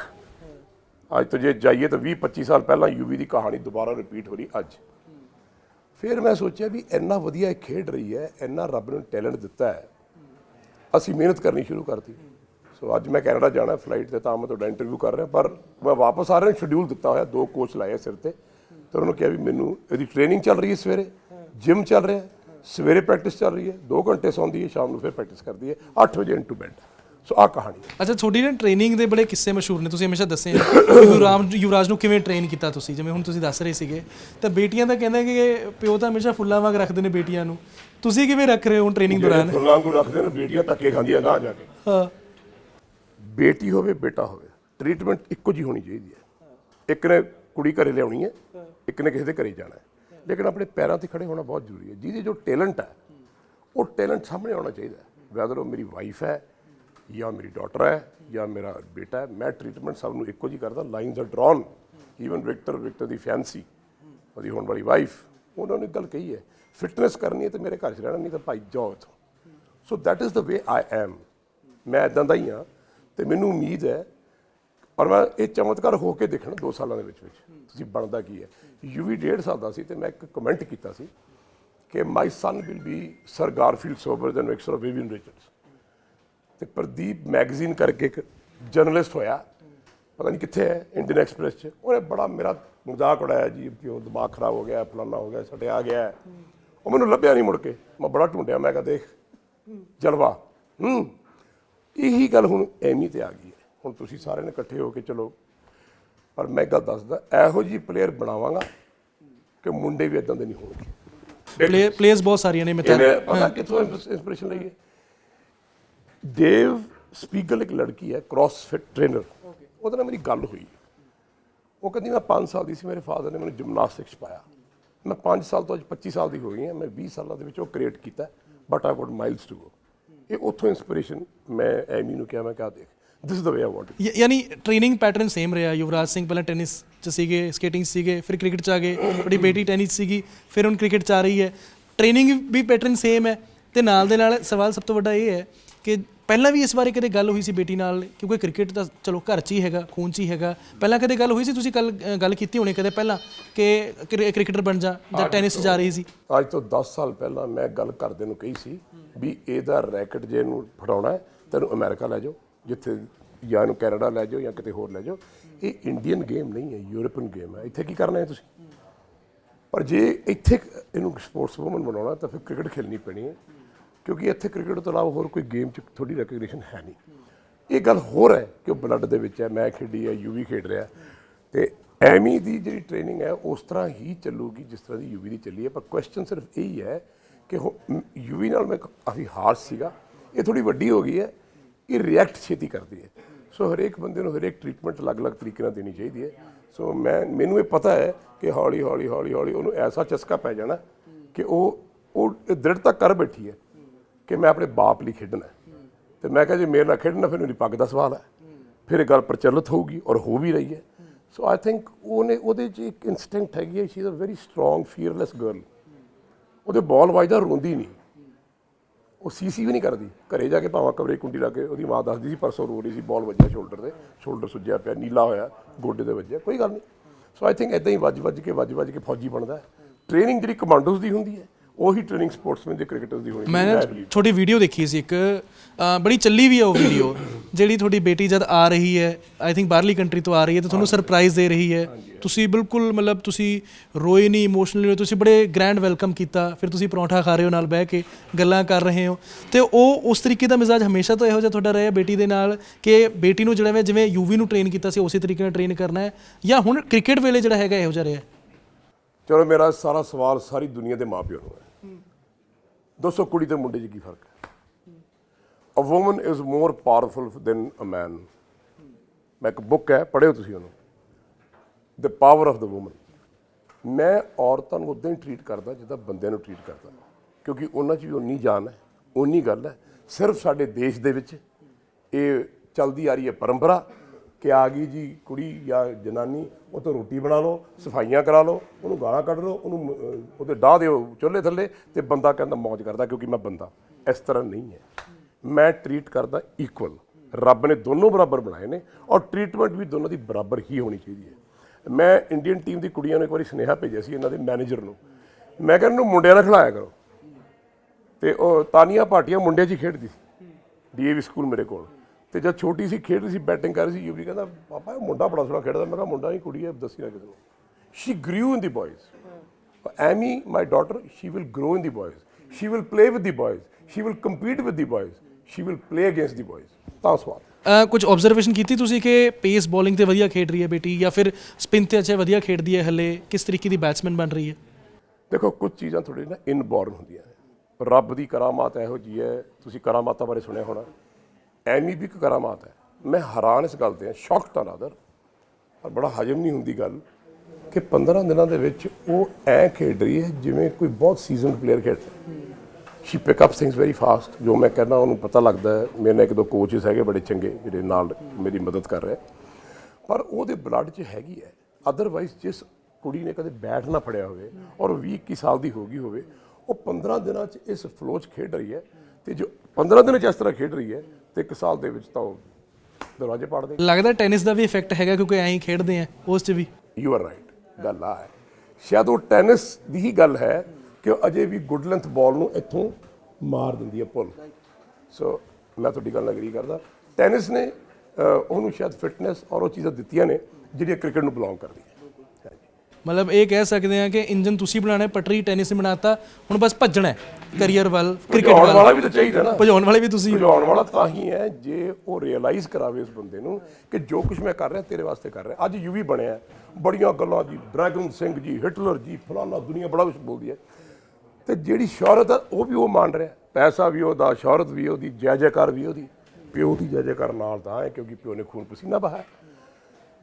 A: ਅੱਜ ਤੋਂ ਜੇ ਜਾਈਏ ਤਾਂ 20 25 ਸਾਲ ਪਹਿਲਾਂ ਯੂਵੀ ਦੀ ਕਹਾਣੀ ਦੁਬਾਰਾ ਰਿਪੀਟ ਹੋ ਰਹੀ, ਅੱਜ। ਫਿਰ ਮੈਂ ਸੋਚਿਆ ਵੀ ਇੰਨਾ ਵਧੀਆ ਇਹ ਖੇਡ ਰਹੀ ਹੈ, ਇੰਨਾ ਰੱਬ ਨੇ ਟੈਲੈਂਟ ਦਿੱਤਾ ਹੈ, ਅਸੀਂ ਮਿਹਨਤ ਕਰਨੀ ਸ਼ੁਰੂ ਕਰਤੀ। ਸੋ ਅੱਜ ਮੈਂ ਕੈਨੇਡਾ ਜਾਣਾ ਫਲਾਈਟ ਤੇ ਤਾਂ ਮੈਂ ਤੁਹਾਡਾ ਇੰਟਰਵਿਊ ਕਰ ਰਿਹਾ, ਪਰ ਮੈਂ ਵਾਪਸ ਆ ਰਿਹਾ ਸ਼ਡਿਊਲ ਦਿੱਤਾ ਹੋਇਆ, ਦੋ ਕੋਚ ਲਾਏ ਸਿਰ ਤੇ। ਤੇ ਉਹਨਾਂ ਨੂੰ ਕਿਹਾ ਵੀ ਮੈਨੂੰ ਇਹਦੀ ਟ੍ਰੇਨਿੰਗ ਚੱਲ ਰਹੀ ਹੈ ਸਵੇਰੇ ਜਿਮ ਚੱਲ ਰਿਹਾ, ਸਵੇਰੇ ਪ੍ਰੈਕਟਿਸ ਚੱਲ ਰਹੀ ਹੈ 2 ਘੰਟੇ ਸੌਂਦੀ ਹੈ, ਸ਼ਾਮ ਨੂੰ ਫਿਰ ਪ੍ਰੈਕਟਿਸ ਕਰਦੀ ਹੈ 8 ਵਜੇ ਇਨਟੂ ਬੈੱਡ ਸੋ ਆ ਕਹਾਣੀ ਹੈ।
B: ਅੱਛਾ ਤੁਹਾਡੀ ਨਾ ਟ੍ਰੇਨਿੰਗ ਦੇ ਬੜੇ ਕਿੱਸੇ ਮਸ਼ਹੂਰ ਨੇ ਤੁਸੀਂ ਹਮੇਸ਼ਾ ਦੱਸੇ ਆ। ਯੁਵਰਾਜ ਯੁਵਰਾਜ ਨੂੰ ਕਿਵੇਂ ਟ੍ਰੇਨ ਕੀਤਾ ਤੁਸੀਂ? ਜਿਵੇਂ ਹੁਣ ਤੁਸੀਂ ਦੱਸ ਰਹੇ ਸੀਗੇ ਤਾਂ ਬੇਟੀਆਂ ਤਾਂ ਕਹਿੰਦੇ ਕਿ ਪਿਓ ਤਾਂ ਹਮੇਸ਼ਾ ਫੁੱਲਾਂ ਵਾਂਗ ਰੱਖਦੇ ਨੇ ਬੇਟੀਆਂ ਨੂੰ। ਤੁਸੀਂ ਕਿਵੇਂ ਰੱਖ ਰਹੇ ਹੋ ਟ੍ਰੇਨਿੰਗ ਦੌਰਾਨ?
A: ਫੁੱਲਾਂ ਨੂੰ ਰੱਖਦੇ ਨੇ ਬੇਟੀਆਂ ਧੱਕੇ ਖਾਂਦੀਆਂ ਨਾ ਜਾ ਕੇ।
B: ਹਾਂ।
A: ਬੇਟੀ ਹੋਵੇ ਬੇਟਾ ਹੋਵੇ ਟ੍ਰੀਟਮੈਂਟ ਇੱਕੋ ਜੀ ਹੋਣੀ ਚਾਹੀਦੀ ਹੈ। ਇੱਕ ਨੇ ਕੁੜੀ ਘਰੇ ਲਿਆਉਣੀ ਹੈ ਇੱਕ ਨੇ ਕਿਸੇ ਦੇ ਘਰੇ ਜਾਣਾ ਹੈ। ਲੇਕਿਨ ਆਪਣੇ ਪੈਰਾਂ ਤੇ ਖੜੇ ਹੋਣਾ ਬਹੁਤ ਜ਼ਰੂਰੀ ਹੈ। ਜਿਹਦੇ ਜੋ ਟੈਲੈਂਟ ਹੈ ਉਹ ਟੈਲੈਂਟ ਸਾਹਮਣੇ ਆਉਣਾ ਚਾਹੀਦਾ ਹੈ। ਵੈਦਰ ਉਹ ਮੇਰੀ ਵਾਈਫ ਹੈ ਜਾਂ ਮੇਰੀ ਡਾਟਰ ਹੈ ਜਾਂ ਮੇਰਾ ਬੇਟਾ ਹੈ, ਮੈਂ ਟ੍ਰੀਟਮੈਂਟ ਸਭ ਨੂੰ ਇੱਕੋ ਜੀ ਕਰਦਾ lines are drawn even victor victor the fancy ਉਹਦੀ ਹੋਣ ਵਾਲੀ ਵਾਈਫ ਉਹਨਾਂ ਨੇ ਇੱਕ ਗੱਲ ਕਹੀ ਹੈ ਫਿਟਨੈਸ ਕਰਨੀ ਹੈ ਤੇ ਮੇਰੇ ਘਰ 'ਚ ਰਹਿਣਾ, ਨਹੀਂ ਤਾਂ ਭਾਈ ਜਾਓ ਇੱਥੋਂ। So that is the way I am ਮੈਂ ਇਦਾਂ ਦਾ ਹੀ ਹਾਂ ਤੇ ਮੈਨੂੰ ਉਮੀਦ ਹੈ, ਪਰ ਮੈਂ ਇਹ ਚਮਤਕਾਰ ਹੋ ਕੇ ਦੇਖਣਾ 2 ਸਾਲਾਂ ਦੇ ਵਿੱਚ ਵਿੱਚ। ਤੁਸੀਂ ਬਣਦਾ ਕੀ ਹੈ? ਯੂ ਵੀ ਡੇਢ ਸਾਲ ਦਾ ਸੀ ਤੇ ਮੈਂ ਇੱਕ ਕਮੈਂਟ ਕੀਤਾ ਸੀ ਕਿ my son will be sir Garfield Sobers than ਵਿਕਸਰ Vivian Richards ਤੇ ਪ੍ਰਦੀਪ ਮੈਗਜ਼ੀਨ ਕਰਕੇ ਇੱਕ ਜਰਨਲਿਸਟ ਹੋਇਆ। ਪਤਾ ਨਹੀਂ ਕਿੱਥੇ ਹੈ ਇੰਡੀਅਨ ਐਕਸਪ੍ਰੈਸ 'ਚ। ਉਹਨੇ ਬੜਾ ਮੇਰਾ ਮਜ਼ਾਕ ਉਡਾਇਆ ਜੀ ਕਿ ਉਹ ਦਿਮਾਗ ਖਰਾਬ ਹੋ ਗਿਆ ਫਲਾਨਾ ਹੋ ਗਿਆ ਸਾਡੇ ਆ ਗਿਆ। ਉਹ ਮੈਨੂੰ ਲੱਭਿਆ ਨਹੀਂ ਮੁੜ ਕੇ। ਮੈਂ ਬੜਾ ਢੂੰਡਿਆ ਮੈਂ ਕਿਹਾ ਦੇਖ ਜਲਵਾ ਹੂੰ ਇਹੀ ਗੱਲ ਹੁਣ ਐਵੇਂ ਤੇ ਆ ਗਈ ਹੈ। ਹੁਣ ਤੁਸੀਂ ਸਾਰੇ ਨੇ ਇਕੱਠੇ ਹੋ ਕੇ ਚਲੋ। ਪਰ ਮੈਂ ਗੱਲ ਦੱਸਦਾ ਇਹੋ ਜੀ ਪਲੇਅਰ ਬਣਾਵਾਂਗਾ ਕਿ ਮੁੰਡੇ ਵੀ ਇਦਾਂ ਦੇ ਨਹੀਂ ਹੋਣਗੇ।
B: ਪਲੇ ਪਲੇਅਰਸ ਬਹੁਤ ਸਾਰੀਆਂ ਨੇ ਮੈਂ ਤਾਂ
A: ਪਤਾ ਕਿੱਥੋਂ ਇੰਸਪੀਰੇਸ਼ਨ ਲਈ ਹੈ? ਦੇਵ ਸਪੀਗਲ ਇੱਕ ਲੜਕੀ ਹੈ ਕ੍ਰਾਸਫਿਟ ਟ੍ਰੇਨਰ ਉਹਦੇ ਨਾਲ ਮੇਰੀ ਗੱਲ ਹੋਈ। ਉਹ ਕਹਿੰਦੀ ਮੈਂ 5 ਸਾਲ ਦੀ ਸੀ ਮੇਰੇ ਫਾਦਰ ਨੇ ਮੈਨੂੰ ਜਿਮਨਾਸਟਿਕਸ ਪਾਇਆ। ਮੈਂ 5 ਸਾਲ ਤੋਂ ਅੱਜ 25 ਸਾਲ ਦੀ ਹੋ ਗਈ ਹਾਂ ਮੈਂ 20 ਸਾਲਾਂ ਦੇ ਵਿੱਚ ਉਹ ਕ੍ਰੀਏਟ ਕੀਤਾ but I got miles to go ਇਹ ਉੱਥੋਂ ਇੰਸਪੀਰੇਸ਼ਨ ਮੈਂ ਐਮੀ ਨੂੰ ਕਿਹਾ ਮੈਂ ਕਿਹਾ ਦੇਖ this is the way I want
B: ਯਾਨੀ ਟ੍ਰੇਨਿੰਗ ਪੈਟਰਨ ਸੇਮ ਰਿਹਾ। ਯੁਵਰਾਜ ਸਿੰਘ ਪਹਿਲਾਂ ਟੈਨਿਸ ਚ ਸੀਗੇ ਸਕੇਟਿੰਗ ਸੀਗੇ ਫਿਰ ਕ੍ਰਿਕਟ ਚ ਆ ਗਏ। ਤੁਹਾਡੀ ਬੇਟੀ ਟੈਨਿਸ ਸੀਗੀ ਫਿਰ ਹੁਣ ਕ੍ਰਿਕਟ ਚ ਆ ਰਹੀ ਹੈ। ਟ੍ਰੇਨਿੰਗ ਵੀ ਪੈਟਰਨ ਸੇਮ ਹੈ। ਤੇ ਨਾਲ ਦੇ ਨਾਲ ਸਵਾਲ ਸਭ ਤੋਂ ਵੱਡਾ ਇਹ ਹੈ ਕਿ ਪਹਿਲਾਂ ਵੀ ਇਸ ਬਾਰੇ ਕਦੇ ਗੱਲ ਹੋਈ ਸੀ ਬੇਟੀ ਨਾਲ? ਕਿਉਂਕਿ ਕ੍ਰਿਕਟ ਤਾਂ ਚਲੋ ਘਰ 'ਚ ਹੀ ਹੈਗਾ ਖੂਨ 'ਚ ਹੀ ਹੈਗਾ। ਪਹਿਲਾਂ ਕਦੇ ਗੱਲ ਹੋਈ ਸੀ ਤੁਸੀਂ ਕੱਲ ਗੱਲ ਕੀਤੀ ਹੋਣੀ ਕਦੇ ਪਹਿਲਾਂ ਕਿ ਕ੍ਰਿ- ਕ੍ਰਿਕਟਰ ਬਣ ਜਾ ਜਾਂ ਟੈਨਿਸ ਜਾ ਰਹੀ ਸੀ?
A: ਅੱਜ ਤੋਂ 10 ਸਾਲ ਪਹਿਲਾਂ ਮੈਂ ਗੱਲ ਕਰਦੇ ਨੂੰ ਕਹੀ ਸੀ ਵੀ ਇਹਦਾ ਰੈਕਟ ਜੇ ਇਹਨੂੰ ਫੜਾਉਣਾ ਹੈ ਤੈਨੂੰ ਅਮਰੀਕਾ ਲੈ ਜਾਓ ਜਿੱਥੇ ਜਾਂ ਇਹਨੂੰ ਕੈਨੇਡਾ ਲੈ ਜਾਓ ਜਾਂ ਕਿਤੇ ਹੋਰ ਲੈ ਜਾਓ। ਇਹ ਇੰਡੀਅਨ ਗੇਮ ਨਹੀਂ ਹੈ ਯੂਰਪੀਅਨ ਗੇਮ ਹੈ। ਇੱਥੇ ਕੀ ਕਰਨਾ ਹੈ ਤੁਸੀਂ? ਪਰ ਜੇ ਇੱਥੇ ਇਹਨੂੰ ਸਪੋਰਟਸ ਵੂਮਨ ਬਣਾਉਣਾ ਤਾਂ ਫਿਰ ਕ੍ਰਿਕਟ ਖੇਲਣੀ ਪੈਣੀ ਹੈ। ਕਿਉਂਕਿ ਇੱਥੇ ਕ੍ਰਿਕਟ ਤੋਂ ਇਲਾਵਾ ਹੋਰ ਕੋਈ ਗੇਮ 'ਚ ਥੋੜੀ ਰੈਕਗਨੀਸ਼ਨ ਹੈ ਨਹੀਂ। ਇਹ ਗੱਲ ਹੋਰ ਹੈ ਕਿ ਉਹ ਬਲੱਡ ਦੇ ਵਿੱਚ ਹੈ, ਮੈਂ ਖੇਡੀ ਹੈ ਯੂਵੀ ਖੇਡ ਰਿਹਾ ਤੇ ਐਮੀ ਦੀ ਜਿਹੜੀ ਟ੍ਰੇਨਿੰਗ ਹੈ, ਉਸ ਤਰ੍ਹਾਂ ਹੀ ਚੱਲੂਗੀ ਜਿਸ ਤਰ੍ਹਾਂ ਦੀ ਯੂਵੀ ਦੀ ਚੱਲੀ ਹੈ। ਪਰ ਕੁਐਸਚਨ ਸਿਰਫ ਇਹੀ ਹੈ ਕਿ ਯੂਵੀ ਨਾਲ ਮੈਂ ਕਾਫੀ ਹਾਰਸ਼ ਸੀਗਾ। ਇਹ ਥੋੜੀ ਵੱਡੀ ਹੋ ਗਈ ਹੈ। ਇਹ ਰਿਐਕਟ ਛੇਤੀ ਕਰਦੀ ਹੈ। ਸੋ ਹਰੇਕ ਬੰਦੇ ਨੂੰ ਹਰੇਕ ਟ੍ਰੀਟਮੈਂਟ ਅਲੱਗ-ਅਲੱਗ ਤਰੀਕੇ ਨਾਲ ਦੇਣੀ ਚਾਹੀਦੀ ਹੈ। ਸੋ ਮੈਂ, ਮੈਨੂੰ ਇਹ ਪਤਾ ਹੈ ਕਿ ਹੌਲੀ ਹੌਲੀ ਹੌਲੀ ਹੌਲੀ ਉਹਨੂੰ ਐਸਾ ਚਸਕਾ ਪੈ ਜਾਣਾ ਕਿ ਉਹ ਉਹ ਦ੍ਰਿੜਤਾ ਕਰ ਬੈਠੀ ਹੈ। ਕਿ ਮੈਂ ਆਪਣੇ ਬਾਪ ਲਈ ਖੇਡਣਾ ਹੈ। ਤੇ ਮੈਂ ਕਿਹਾ ਜੇ ਮੇਰੇ ਨਾਲ ਖੇਡਣਾ, ਫਿਰ ਮੇਰੀ ਪੱਗ ਦਾ ਸਵਾਲ ਹੈ। ਫਿਰ ਇਹ ਗੱਲ ਪ੍ਰਚਲਿਤ ਹੋਊਗੀ ਔਰ ਹੋ ਵੀ ਰਹੀ ਹੈ। ਸੋ ਆਈ ਥਿੰਕ ਉਹਨੇ, ਉਹਦੇ 'ਚ ਇੱਕ ਇਨਸਟਿੰਕਟ ਹੈਗੀ ਹੈ she is a very strong fearless girl ਉਹਦੇ ਬਾਲ ਵੱਜਦਾ ਰੋਂਦੀ ਨਹੀਂ। ਉਹ ਸੀਸੀ ਵੀ ਨਹੀਂ ਕਰਦੀ। ਘਰੇ ਜਾ ਕੇ ਭਾਵਾਂ ਕਮਰੇ ਕੁੰਡੀ ਲਾ ਕੇ ਉਹਦੀ ਮਾਂ ਦੱਸਦੀ ਸੀ, ਪਰਸੋਂ ਰੋ ਰਹੀ ਸੀ ਬਾਲ ਵੱਜਿਆ ਸ਼ੋਲਡਰ ਤੇ। ਸ਼ੋਲਡਰ ਸੁੱਜਿਆ ਪਿਆ, ਨੀਲਾ ਹੋਇਆ, ਗੋਡੇ ਦੇ ਵੱਜਿਆ। ਕੋਈ ਗੱਲ ਨਹੀਂ। ਸੋ ਆਈ ਥਿੰਕ ਇਦਾਂ ਹੀ ਵੱਜ ਵੱਜ ਕੇ ਵੱਜ ਵੱਜ ਕੇ ਫੌਜੀ ਬਣਦਾ ਟ੍ਰੇਨਿੰਗ ਜਿਹੜੀ ਕਮਾਂਡੋਜ਼ ਦੀ ਹੁੰਦੀ ਹੈ ਉਹੀ ਟ੍ਰੇਨਿੰਗ ਸਪੋਰਟਸਮੈਨ ਦੇ ਕ੍ਰਿਕਟਰਸ ਦੀ ਹੋਣੀ
B: ਮੈਂ ਨਾ। ਤੁਹਾਡੀ ਵੀਡੀਓ ਦੇਖੀ ਸੀ ਇੱਕ ਅ, ਬੜੀ ਚੱਲੀ ਵੀ ਹੈ ਉਹ ਵੀਡੀਓ ਜਿਹੜੀ ਤੁਹਾਡੀ ਬੇਟੀ ਜਦ ਆ ਰਹੀ ਹੈ ਆਈ ਥਿੰਕ ਬਾਹਰਲੀ ਕੰਟਰੀ ਤੋਂ ਆ ਰਹੀ ਹੈ ਤੇ ਤੁਹਾਨੂੰ ਸਰਪ੍ਰਾਈਜ਼ ਦੇ ਰਹੀ ਹੈ। ਤੁਸੀਂ ਬਿਲਕੁਲ ਮਤਲਬ ਤੁਸੀਂ ਰੋਏ ਨਹੀਂ ਇਮੋਸ਼ਨਲੀ ਤੁਸੀਂ ਬੜੇ ਗ੍ਰੈਂਡ ਵੈਲਕਮ ਕੀਤਾ ਫਿਰ ਤੁਸੀਂ ਪਰੌਂਠਾ ਖਾ ਰਹੇ ਹੋ ਨਾਲ ਬਹਿ ਕੇ ਗੱਲਾਂ ਕਰ ਰਹੇ ਹੋ। ਤੇ ਉਹ ਉਸ ਤਰੀਕੇ ਦਾ ਮਿਜ਼ਾਜ ਹਮੇਸ਼ਾ ਤੋਂ ਇਹੋ ਜਿਹਾ ਤੁਹਾਡਾ ਰਿਹਾ ਬੇਟੀ ਦੇ ਨਾਲ ਕਿ ਬੇਟੀ ਨੂੰ ਜਿਹੜਾ ਵੇ ਜਿਵੇਂ ਯੂਵੀ ਨੂੰ ਟ੍ਰੇਨ ਕੀਤਾ ਸੀ ਉਸੇ ਤਰੀਕੇ ਨਾਲ ਟ੍ਰੇਨ ਕਰਨਾ ਹੈ ਜਾਂ ਹੁਣ ਕ੍ਰਿਕਟ ਵੇਲੇ ਜਿਹੜਾ ਹੈਗਾ ਇਹੋ ਜਿਹਾ ਰਿਹਾ
A: ਚਲੋ ਮੇਰਾ ਸਾਰਾ ਸਵਾਲ ਸਾਰੀ ਦੁਨੀਆ ਦੇ ਮਾਪਿਆਂ ਨੂੰ ਹੈ। ਦੋਸਤੋ ਕੁੜੀ ਤੇ ਮੁੰਡੇ 'ਚ ਕੀ ਫ਼ਰਕ ਹੈ? A woman is more powerful than a man ਮੈਂ ਇੱਕ ਬੁੱਕ ਹੈ, ਪੜ੍ਹਿਓ ਤੁਸੀਂ ਉਹਨੂੰ। The power of the woman ਮੈਂ ਔਰਤਾਂ ਨੂੰ ਉਦਾਂ ਹੀ ਟਰੀਟ ਕਰਦਾ ਜਿੱਦਾਂ ਬੰਦਿਆਂ ਨੂੰ ਟਰੀਟ ਕਰਦਾ। ਕਿਉਂਕਿ ਉਹਨਾਂ 'ਚ ਵੀ ਉਨੀ ਜਾਨ ਹੈ ਉਨੀ ਗੱਲ ਹੈ। ਸਿਰਫ ਸਾਡੇ ਦੇਸ਼ ਦੇ ਵਿੱਚ ਇਹ ਚੱਲਦੀ ਆ ਰਹੀ ਹੈ ਪਰੰਪਰਾ। ਕਿ ਆ ਗਈ ਜੀ ਕੁੜੀ ਜਾਂ ਜਨਾਨੀ, ਉਹ ਤੋਂ ਰੋਟੀ ਬਣਾ ਲਓ, ਸਫਾਈਆਂ ਕਰਾ ਲਓ, ਉਹਨੂੰ ਗਾਲਾਂ ਕੱਢ ਲਓ, ਉਹਨੂੰ ਉਹਦੇ ਡਾਹ ਦਿਓ ਚੁੱਲ੍ਹੇ ਥੱਲੇ ਤੇ ਬੰਦਾ ਕਹਿੰਦਾ ਮौज ਕਰਦਾ ਕਿਉਂਕਿ ਮੈਂ ਬੰਦਾ। ਇਸ ਤਰ੍ਹਾਂ ਨਹੀਂ ਹੈ। ਮੈਂ ਟ੍ਰੀਟ ਕਰਦਾ ਇਕੁਅਲ ਰੱਬ ਨੇ ਦੋਨੋਂ ਬਰਾਬਰ ਬਣਾਏ ਨੇ ਔਰ ਟ੍ਰੀਟਮੈਂਟ ਵੀ ਦੋਨਾਂ ਦੀ ਬਰਾਬਰ ਹੀ ਹੋਣੀ ਚਾਹੀਦੀ ਹੈ। ਮੈਂ ਇੰਡੀਅਨ ਟੀਮ ਦੀ ਕੁੜੀਆਂ ਨੂੰ ਇੱਕ ਵਾਰੀ ਸੁਨੇਹਾ ਭੇਜਿਆ ਸੀ ਇਹਨਾਂ ਦੇ ਮੈਨੇਜਰ ਨੂੰ। ਮੈਂ ਕਿਹਾ ਇਹਨੂੰ ਮੁੰਡਿਆਂ ਨਾਲ ਖਿਲਾਇਆ ਕਰੋ। ਤੇ ਉਹ ਤਾਨੀਆ ਭਾਟੀਆ ਮੁੰਡਿਆਂ 'ਚ ਹੀ ਖੇਡਦੀ ਸੀ। ਡੀਏਵੀ ਸਕੂਲ ਮੇਰੇ ਕੋਲ। ਤੇ ਜਦ ਛੋਟੀ ਸੀ ਖੇਡਦੀ ਸੀ ਬੈਟਿੰਗ ਕਰ ਰਹੀ ਸੀ ਯੂਵੀ ਕਹਿੰਦਾ ਪਾਪਾ ਇਹ ਮੁੰਡਾ ਬੜਾ ਸੋਹਣਾ ਖੇਡਦਾ। ਮੈਂ ਕਿਹਾ ਮੁੰਡਾ ਹੀ ਕੁੜੀ ਹੈ ਦੱਸੀ ਨਾ ਕਿਸੇ ਨੂੰ। She grew in the boys Amy my daughter she will grow in the boys she will play with the boys she will compete with the boys she will play against the boys ਤਾਂ ਸਵਾਲ
B: ਕੁਝ ਆਬਜ਼ਰਵੇਸ਼ਨ ਕੀਤੀ ਤੁਸੀਂ ਕਿ ਪੇਸ ਬੋਲਿੰਗ ਤੇ ਵਧੀਆ ਖੇਡ ਰਹੀ ਹੈ ਬੇਟੀ ਜਾਂ ਫਿਰ ਸਪਿਨ ਤੇ ਅੱਛੇ ਵਧੀਆ ਖੇਡਦੀ ਹੈ ਹੱਲੇ? ਕਿਸ ਤਰੀਕੇ ਦੀ ਬੈਟਸਮੈਨ ਬਣ ਰਹੀ ਹੈ?
A: ਦੇਖੋ ਕੁਝ ਚੀਜ਼ਾਂ ਥੋੜੀ ਨਾ ਇਨਬੋਰਨ ਹੁੰਦੀਆਂ ਰੱਬ ਦੀ ਕਰਾਮਾਤ ਇਹੋ ਜੀ ਹੈ। ਤੁਸੀਂ ਕਰਾਮਾਤਾਂ ਬਾਰੇ ਸੁਣਿਆ ਹੋਣਾ। ਐਮੀ ਵੀ ਇੱਕ ਕਰਾਮਾਤ ਹੈ। ਮੈਂ ਹੈਰਾਨ ਇਸ ਗੱਲ ਤੇ ਹਾਂ ਸ਼ੌਕਡ ਆ ਰਾਦਰ ਪਰ ਬੜਾ ਹਜਮ ਨਹੀਂ ਹੁੰਦੀ ਗੱਲ ਕਿ 15 ਦਿਨਾਂ ਦੇ ਵਿੱਚ ਉਹ ਐ ਖੇਡ ਰਹੀ ਹੈ ਜਿਵੇਂ ਕੋਈ ਬਹੁਤ ਸੀਜ਼ਨਡ ਪਲੇਅਰ ਖੇਡਦਾ she pick up things very fast ਜੋ ਮੈਂ ਕਹਿੰਦਾ ਉਹਨੂੰ ਪਤਾ ਲੱਗਦਾ ਹੈ। ਮੇਰੇ ਨਾਲ ਇੱਕ ਦੋ ਕੋਚਸ ਹੈਗੇ ਬੜੇ ਚੰਗੇ, ਜਿਹੜੇ ਨਾਲ ਮੇਰੀ ਮਦਦ ਕਰ ਰਹੇ। ਪਰ ਉਹਦੇ ਬਲੱਡ 'ਚ ਹੈਗੀ ਹੈ। ਅਦਰਵਾਈਜ਼ ਜਿਸ ਕੁੜੀ ਨੇ ਕਦੇ ਬੈਟ ਨਾ ਫੜਿਆ ਹੋਵੇ ਔਰ 20 21 ਸਾਲ ਦੀ ਹੋ ਗਈ ਹੋਵੇ, ਉਹ 15 ਦਿਨਾਂ 'ਚ ਇਸ ਫਲੋ 'ਚ ਖੇਡ ਰਹੀ ਹੈ। ਤੇ ਜੋ 15 ਦਿਨਾਂ 'ਚ ਇਸ ਤਰ੍ਹਾਂ ਖੇਡ ਰਹੀ ਹੈ ਤੇ ਇੱਕ ਸਾਲ ਦੇ ਵਿੱਚ ਤਾਂ ਉਹ ਦਰਵਾਜ਼ੇ ਪਾੜ ਦੇ
B: ਲੱਗਦਾ ਟੈਨਿਸ ਦਾ ਵੀ ਇਫੈਕਟ ਹੈਗਾ ਕਿਉਂਕਿ ਐਂ ਹੀ ਖੇਡਦੇ ਆ ਉਸ 'ਚ ਵੀ।
A: ਯੂ ਆਰ ਰਾਈਟ ਗੱਲ ਆ ਹੈ। ਸ਼ਾਇਦ ਉਹ ਟੈਨਿਸ ਦੀ ਹੀ ਗੱਲ ਹੈ ਕਿ ਉਹ ਅਜੇ ਵੀ ਗੁੱਡ ਲੈਂਥ ਬਾਲ ਨੂੰ ਇੱਥੋਂ ਮਾਰ ਦਿੰਦੀ ਹੈ ਪੁੱਲ ਸੋ ਮੈਂ ਤੁਹਾਡੀ ਗੱਲ ਨਾਲ ਐਗਰੀ ਕਰਦਾ। ਟੈਨਿਸ ਨੇ ਅਹ, ਉਹਨੂੰ ਸ਼ਾਇਦ ਫਿਟਨੈਸ ਔਰ ਉਹ ਚੀਜ਼ਾਂ ਦਿੱਤੀਆਂ ਨੇ ਜਿਹੜੀਆਂ ਕ੍ਰਿਕਟ ਨੂੰ ਬਿਲੋਂਗ ਕਰਦੀਆਂ।
B: ਮਤਲਬ ਇਹ ਕਹਿ ਸਕਦੇ ਆ ਕਿ ਇੰਜਨ ਤੁਸੀਂ ਬਣਾਣਾ ਪਟਰੀ ਟੈਨਿਸ ਨੇ ਬਣਾਤਾ ਹੁਣ ਬਸ ਭੱਜਣਾ ਹੈ ਕੈਰੀਅਰ ਵੱਲ ਕ੍ਰਿਕਟ
A: ਭਜਾਉਣ
B: ਵੱਲ
A: ਵਾਲਾ। ਵੀ ਤਾਂ ਚਾਹੀਦਾ ਨਾ।
B: ਭਜਾਉਣ ਵਾਲੇ ਵੀ ਤੁਸੀਂ।
A: ਭਜਾਉਣ ਵਾਲਾ ਤਾਂ ਹੀ ਹੈ ਜੇ ਉਹ ਰਿਅਲਾਈਜ਼ ਕਰਾਵੇ ਉਸ ਬੰਦੇ ਨੂੰ ਕਿ ਜੋ ਕੁਝ ਮੈਂ ਕਰ ਰਿਹਾ ਤੇਰੇ ਵਾਸਤੇ ਕਰ ਰਿਹਾ। ਅੱਜ ਯੂਵੀ ਬਣਿਆ ਬੜੀਆਂ ਗੱਲਾਂ ਜੀ ਡਰੈਗਨ ਸਿੰਘ ਜੀ ਹਿਟਲਰ ਜੀ ਫਲਾਨਾ ਦੁਨੀਆ ਬੜਾ ਕੁਝ ਬੋਲਦੀ ਹੈ। ਤੇ ਜਿਹੜੀ ਸ਼ੌਹਰਤ ਹੈ ਉਹ ਵੀ ਉਹ ਮੰਨ ਰਿਹਾ ਪੈਸਾ ਵੀ ਉਹਦਾ ਸ਼ੌਹਰਤ ਵੀ ਉਹਦੀ ਜੈ ਜੈਕਾਰ ਵੀ ਉਹਦੀ। ਪਿਓ ਦੀ ਜੈ ਜੈਕਾਰ ਨਾਲ ਤਾਂ ਹੈ ਕਿਉਂਕਿ ਪਿਓ ਨੇ ਖੂਨ ਪਸੀਨਾ ਬਹਾਇਆ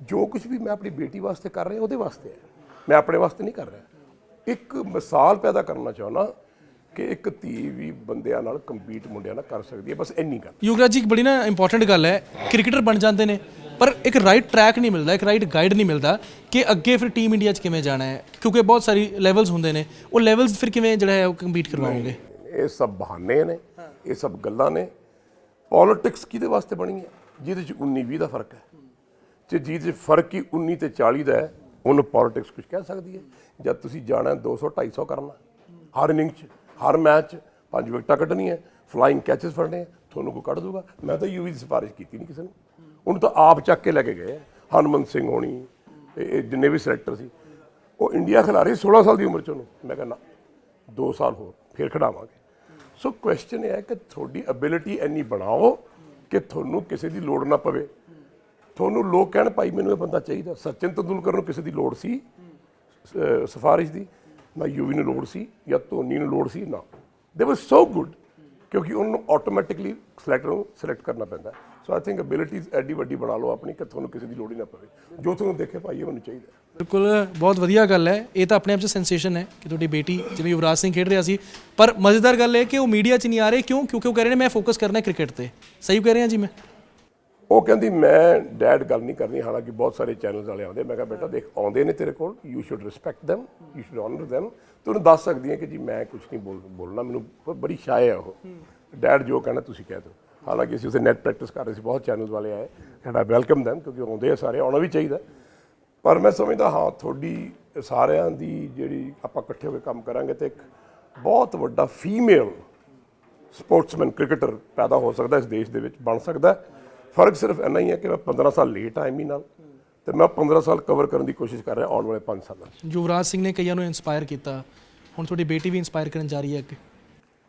A: ਜੋ ਕੁਝ ਵੀ ਮੈਂ ਆਪਣੀ ਬੇਟੀ ਵਾਸਤੇ ਕਰ ਰਿਹਾ ਉਹਦੇ ਵਾਸਤੇ ਹੈ। ਮੈਂ ਆਪਣੇ ਵਾਸਤੇ ਨਹੀਂ ਕਰ ਰਿਹਾ। ਇੱਕ ਮਿਸਾਲ ਪੈਦਾ ਕਰਨਾ ਚਾਹੁੰਦਾ ਕਿ ਇੱਕ ਧੀ ਵੀ ਬੰਦਿਆਂ ਨਾਲ ਕੰਪੀਟ ਮੁੰਡਿਆਂ ਨਾਲ ਕਰ ਸਕਦੀ ਹੈ ਬਸ ਇੰਨੀ ਗੱਲ।
B: ਯੁਵਰਾਜ ਜੀ ਇੱਕ ਬੜੀ ਨਾ ਇੰਪੋਰਟੈਂਟ ਗੱਲ ਹੈ ਕ੍ਰਿਕਟਰ ਬਣ ਜਾਂਦੇ ਨੇ ਪਰ ਇੱਕ ਰਾਈਟ ਟਰੈਕ ਨਹੀਂ ਮਿਲਦਾ ਇੱਕ ਰਾਈਟ ਗਾਈਡ ਨਹੀਂ ਮਿਲਦਾ ਕਿ ਅੱਗੇ ਫਿਰ ਟੀਮ ਇੰਡੀਆ 'ਚ ਕਿਵੇਂ ਜਾਣਾ ਹੈ ਕਿਉਂਕਿ ਬਹੁਤ ਸਾਰੀ ਲੈਵਲਸ ਹੁੰਦੇ ਨੇ ਉਹ ਲੈਵਲਸ ਫਿਰ ਕਿਵੇਂ ਜਿਹੜਾ ਹੈ ਉਹ ਕੰਪੀਟ ਕਰਵਾਓਗੇ?
A: ਇਹ ਸਭ ਬਹਾਨੇ ਨੇ ਇਹ ਸਭ ਗੱਲਾਂ ਨੇ। ਪੋਲਿਟਿਕਸ ਕਿਹਦੇ ਵਾਸਤੇ ਬਣੀ ਹੈ? ਜਿਹਦੇ ਚ 19 20 ਦਾ ਫ਼ਰਕ ਹੈ। ਤੇ ਜਿਹਦੇ ਚ ਫ਼ਰਕ ਹੀ 19 ਤੇ 40 ਦਾ ਹੈ ਉਹਨੂੰ ਪੋਲਿਟਿਕਸ ਕੁਝ ਕਹਿ ਸਕਦੀ ਹੈ। ਜਦ ਤੁਸੀਂ ਜਾਣਾ ਹੈ 200 250 ਕਰਨਾ ਹਰ ਇਨਿੰਗ ਚ, ਹਰ ਮੈਚ ਚ ਪੰਜ ਵਿਕਟਾਂ ਕੱਢਣੀਆਂ ਫਲਾਈਂਗ ਕੈਚਸ ਫੜਨੇ ਤੁਹਾਨੂੰ ਕੋਈ ਕੱਢ ਦੂਗਾ ਮੈਂ ਤਾਂ ਯੂਵੀ ਦੀ ਸਿਫਾਰਿਸ਼ ਕੀਤੀ ਨਹੀਂ ਕਿਸੇ ਨੂੰ। ਉਹਨੂੰ ਤਾਂ ਆਪ ਚੱਕ ਕੇ ਲੈ ਕੇ ਗਏ ਆ। ਹਰਮਨ ਸਿੰਘ ਹੋਣੀ, ਇਹ ਜਿੰਨੇ ਵੀ ਸਿਲੈਕਟਰ ਸੀ। ਉਹ ਇੰਡੀਆ ਖਿਲਾ ਰਹੀ 16 ਸਾਲ ਦੀ ਉਮਰ ਚ ਉਹਨੂੰ। ਮੈਂ ਕਹਿੰਦਾ 2 ਸਾਲ ਹੋਰ, ਫਿਰ ਖਿਡਾਵਾਂਗੇ। ਸੋ ਕੁਐਸਚਨ ਇਹ ਹੈ ਕਿ ਤੁਹਾਡੀ ਅਬਿਲਿਟੀ ਇੰਨੀ ਬਣਾਓ ਕਿ ਤੁਹਾਨੂੰ ਕਿਸੇ ਦੀ ਲੋੜ ਨਾ ਪਵੇ। ਤੁਹਾਨੂੰ ਲੋਕ ਕਹਿਣ, ਭਾਈ, ਮੈਨੂੰ ਇਹ ਬੰਦਾ ਚਾਹੀਦਾ। ਸਚਿਨ ਤੰਦੂਲਕਰ ਨੂੰ ਕਿਸੇ ਦੀ ਲੋੜ ਸੀ ਸ- ਸਿਫਾਰਿਸ਼ ਦੀ, ਨਾ ਯੂਵੀ ਨੂੰ ਲੋੜ ਸੀ, ਜਾਂ ਧੋਨੀ ਨੂੰ ਲੋੜ ਸੀ, ਨਾ। ਦੇ ਵਾਸ ਸੋ ਗੁੱਡ ਕਿਉਂਕਿ ਉਹਨੂੰ ਆਟੋਮੈਟਿਕਲੀ ਸਿਲੈਕਟਰ ਨੂੰ ਸਿਲੈਕਟ ਕਰਨਾ ਪੈਂਦਾ ਸੋ ਆਈ ਥਿੰਕ ਅਬਿਲਿਟੀਜ਼ ਐਡੀ ਵੱਡੀ ਬਣਾ ਲਓ ਆਪਣੀ ਕਿ ਤੁਹਾਨੂੰ ਕਿਸੇ ਦੀ ਲੋੜ ਹੀ ਨਾ ਪਵੇ। ਜੋ ਤੁਹਾਨੂੰ ਦੇਖੇ, ਭਾਈ, ਇਹ ਮੈਨੂੰ ਚਾਹੀਦਾ
B: ਬਿਲਕੁਲ, ਬਹੁਤ ਵਧੀਆ ਗੱਲ ਹੈ। ਇਹ ਤਾਂ ਆਪਣੇ ਆਪ 'ਚ ਸੈਂਸੇਸ਼ਨ ਹੈ ਕਿ ਤੁਹਾਡੀ ਬੇਟੀ ਜਿਵੇਂ ਯੁਵਰਾਜ ਸਿੰਘ ਖੇਡ ਰਿਹਾ ਸੀ। ਪਰ ਮਜ਼ੇਦਾਰ ਗੱਲ ਹੈ ਕਿ ਉਹ ਮੀਡੀਆ 'ਚ ਨਹੀਂ ਆ ਰਹੇ। ਕਿਉਂ? ਕਿਉਂਕਿ ਉਹ ਕਹਿ ਰਹੇ ਨੇ, ਮੈਂ ਫੋਕਸ ਕਰਨਾ ਹੈ ਕ੍ਰਿਕਟ ਤੇ। ਸਹੀ ਕਹਿ ਰਿਹਾ ਜੀ ਮੈਂ?
A: ਉਹ ਕਹਿੰਦੀ, ਮੈਂ ਡੈਡ ਗੱਲ ਨਹੀਂ ਕਰਨੀ, ਹਾਲਾਂਕਿ ਬਹੁਤ ਸਾਰੇ ਚੈਨਲਸ ਵਾਲੇ ਆਉਂਦੇ ਮੈਂ ਕਿਹਾ, ਬੇਟਾ, ਦੇਖ, ਆਉਂਦੇ ਨੇ ਤੇਰੇ ਕੋਲ you should respect them you should honour them ਤੈਨੂੰ ਦੱਸ ਸਕਦੀ ਹੈ ਕਿ ਜੀ, ਮੈਂ ਕੁਝ ਨਹੀਂ ਬੋਲ, ਬੋਲਣਾ, ਮੈਨੂੰ ਬੜੀ ਸ਼ਾਇ ਹੈ ਉਹ। ਡੈਡ ਜੋ ਕਹਿਣਾ, ਤੁਸੀਂ ਕਹਿ ਦਿਓ। ਹਾਲਾਂਕਿ ਅਸੀਂ ਉਸੇ ਨੈਟ ਪ੍ਰੈਕਟਿਸ ਕਰ ਰਹੇ ਸੀ, ਬਹੁਤ ਚੈਨਲਸ ਵਾਲੇ ਆਏ ਐਂਡ ਆਈ ਵੈਲਕਮ them, ਕਿਉਂਕਿ ਆਉਂਦੇ ਆ ਸਾਰੇ, ਆਉਣਾ ਵੀ ਚਾਹੀਦਾ। ਪਰ ਮੈਂ ਸਮਝਦਾ, ਹਾਂ, ਤੁਹਾਡੀ, ਸਾਰਿਆਂ ਦੀ ਜਿਹੜੀ ਆਪਾਂ ਇਕੱਠੇ ਹੋ ਕੇ ਕੰਮ ਕਰਾਂਗੇ ਤੇ ਇੱਕ ਬਹੁਤ ਵੱਡਾ ਫੀਮੇਲ ਸਪੋਰਟਸਮੈਨ ਕ੍ਰਿਕਟਰ ਪੈਦਾ ਹੋ ਸਕਦਾ ਇਸ ਦੇਸ਼ ਦੇ ਵਿੱਚ, ਬਣ ਸਕਦਾ। ਹੈ। ਫ਼ਰਕ ਸਿਰਫ ਇੰਨਾ ਹੀ ਹੈ ਕਿ ਮੈਂ 15 ਸਾਲ ਲੇਟ ਆ ਐਮੀ ਨਾਲ ਤੇ ਮੈਂ 15 ਸਾਲ ਕਵਰ ਕਰਨ ਦੀ ਕੋਸ਼ਿਸ਼ ਕਰ ਰਿਹਾ ਆਉਣ ਵਾਲੇ 5 ਸਾਲਾਂ 'ਚ।
B: ਯੁਵਰਾਜ ਸਿੰਘ ਨੇ ਕਈਆਂ ਨੂੰ ਇਨਸਪਾਇਰ ਕੀਤਾ। ਹੁਣ ਤੁਹਾਡੀ ਬੇਟੀ ਵੀ ਇਨਸਪਾਇਰ ਕਰਨ ਜਾ ਰਹੀ ਹੈ ਅੱਗੇ।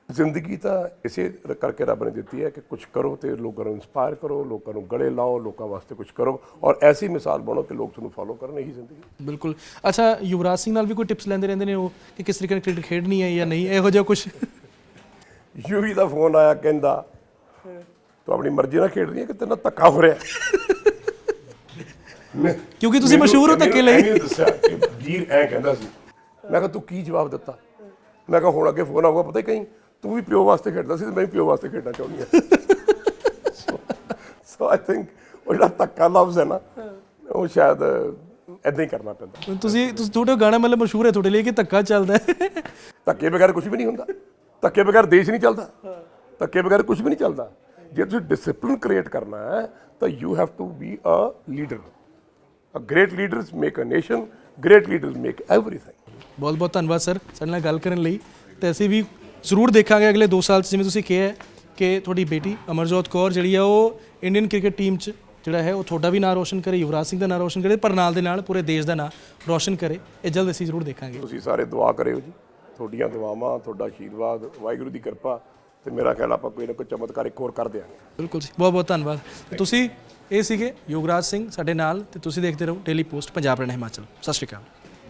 A: ਜ਼ਿੰਦਗੀ ਤਾਂ ਇਸੇ ਕਰਕੇ ਰੱਬ ਨੇ ਦਿੱਤੀ ਹੈ ਕਿ ਕੁਝ ਕਰੋ ਤੇ ਲੋਕਾਂ ਨੂੰ ਇਨਸਪਾਇਰ ਕਰੋ ਲੋਕਾਂ ਨੂੰ ਗਲੇ ਲਾਓ ਲੋਕਾਂ ਵਾਸਤੇ ਕੁਝ ਕਰੋ ਔਰ ਐਸੀ ਮਿਸਾਲ ਬਣੋ ਕਿ ਲੋਕ ਤੁਹਾਨੂੰ ਫੋਲੋ ਕਰਨ ਇਹੀ ਜ਼ਿੰਦਗੀ
B: ਬਿਲਕੁਲ। ਅੱਛਾ ਯੁਵਰਾਜ ਸਿੰਘ ਨਾਲ ਵੀ ਕੋਈ ਟਿਪਸ ਲੈਂਦੇ ਰਹਿੰਦੇ ਨੇ ਉਹ ਕਿ ਕਿਸ ਤਰੀਕੇ ਨਾਲ ਕ੍ਰਿਕਟ ਖੇਡਣੀ ਹੈ ਜਾਂ ਨਹੀਂ ਇਹੋ ਜਿਹਾ ਕੁਝ
A: ਯੂਵੀ ਦਾ ਫੋਨ ਆਇਆ ਕਹਿੰਦਾ ਤੂੰ ਆਪਣੀ ਮਰਜ਼ੀ ਨਾਲ ਖੇਡ ਰਹੀ ਹੈ ਕਿ ਤੇਰੇ ਨਾਲ ਧੱਕਾ ਹੋ ਰਿਹਾ ਮੈਂ-
B: ਕਿਉਂਕਿ ਤੁਸੀਂ
A: ਮੈਨੂੰ-
B: ਮਸ਼ਹੂਰ ਹੋ ਧੱਕੇ
A: ਮੈਨੂੰ
B: ਲਈ।
A: ਦੱਸਿਆ ਕਿ ਵੀਰ ਐ ਕਹਿੰਦਾ ਸੀ। ਮੈਂ ਕਿਹਾ ਤੂੰ ਕੀ ਜਵਾਬ ਦਿੱਤਾ? ਮੈਂ ਕਿਹਾ ਹੁਣ ਅੱਗੇ ਫੋਨ ਆਊਗਾ ਪਤਾ ਹੀ ਕਹੀਂ। ਤੂੰ ਵੀ ਪਿਓ ਵਾਸਤੇ ਖੇਡਦਾ ਸੀ ਤੇ ਮੈਂ ਵੀ ਪਿਓ ਵਾਸਤੇ ਖੇਡਣਾ ਚਾਹੁੰਦੀ ਹਾਂ। ਸੋ ਆਈ ਥਿੰਕ ਉਹ ਜਿਹੜਾ ਧੱਕਾ ਲਫ਼ਜ਼ ਹੈ ਨਾ ਉਹ ਸ਼ਾਇਦ ਐਦਾਂ ਹੀ ਕਰਨਾ ਪੈਂਦਾ।
B: ਤੁਸੀਂ ਤੁਸੀਂ ਤੁਹਾਡਾ ਗਾਣਾ ਮਤਲਬ ਮਸ਼ਹੂਰ ਹੈ ਤੁਹਾਡੇ ਲਈ ਕਿ ਧੱਕਾ ਚੱਲਦਾ ਹੈ?
A: ਧੱਕੇ ਬਗੈਰ ਕੁਝ ਵੀ ਨਹੀਂ ਹੁੰਦਾ। ਧੱਕੇ ਬਗੈਰ ਦੇਸ਼ ਨਹੀਂ ਚੱਲਦਾ। ਧੱਕੇ ਬਗੈਰ ਕੁਝ ਵੀ ਨਹੀਂ ਚੱਲਦਾ। ਜੇ ਤੁਸੀਂ ਡਿਸਪਲਿਨ ਕ੍ਰੀਏਟ ਕਰਨਾ ਹੈ ਤਾਂ you have to be a leader a great leaders make a nation great leaders make everything
B: ਬਹੁਤ ਬਹੁਤ ਧੰਨਵਾਦ ਸਰ ਸਾਡੇ ਨਾਲ ਗੱਲ ਕਰਨ ਲਈ। ਤੇ ਅਸੀਂ ਵੀ ਜ਼ਰੂਰ ਦੇਖਾਂਗੇ ਅਗਲੇ 2 ਸਾਲ 'ਚ ਜਿਵੇਂ ਤੁਸੀਂ ਕਿਹਾ ਕਿ ਤੁਹਾਡੀ ਬੇਟੀ ਅਮਰਜੋਤ ਕੌਰ ਜਿਹੜੀ ਆ ਉਹ ਇੰਡੀਅਨ ਕ੍ਰਿਕਟ ਟੀਮ 'ਚ ਜਿਹੜਾ ਹੈ ਉਹ ਤੁਹਾਡਾ ਵੀ ਨਾਂ ਰੋਸ਼ਨ ਕਰੇ ਯੁਵਰਾਜ ਸਿੰਘ ਦਾ ਨਾਂ ਰੋਸ਼ਨ ਕਰੇ ਪਰ ਨਾਲ ਦੇ ਨਾਲ ਪੂਰੇ ਦੇਸ਼ ਦਾ ਨਾਂ ਰੋਸ਼ਨ ਕਰੇ। ਇਹ ਜਲਦ ਅਸੀਂ ਜ਼ਰੂਰ ਦੇਖਾਂਗੇ।
A: ਤੁਸੀਂ ਸਾਰੇ ਦੁਆ ਕਰਿਓ ਜੀ। ਤੁਹਾਡੀਆਂ ਦੁਆਵਾਂ ਤੁਹਾਡਾ ਆਸ਼ੀਰਵਾਦ ਵਾਹਿਗੁਰੂ ਦੀ ਕਿਰਪਾ ਤੇ ਮੇਰਾ ਖਿਆਲ ਆਪਾਂ ਕੋਈ ਨਾ ਕੋਈ ਚਮਤਕਾਰ ਇੱਕ ਹੋਰ ਕਰ ਦਿਆਂਗੇ
B: ਬਿਲਕੁਲ ਜੀ, ਬਹੁਤ ਬਹੁਤ ਧੰਨਵਾਦ। ਤੇ ਤੁਸੀਂ ਇਹ ਸੀਗੇ ਯੋਗਰਾਜ ਸਿੰਘ ਸਾਡੇ ਨਾਲ, ਤੇ ਤੁਸੀਂ ਦੇਖਦੇ ਰਹੋ ਡੇਲੀ ਪੋਸਟ ਪੰਜਾਬ ਰਹਿਣਾ ਹਿਮਾਚਲ। ਸਤਿ ਸ਼੍ਰੀ ਅਕਾਲ।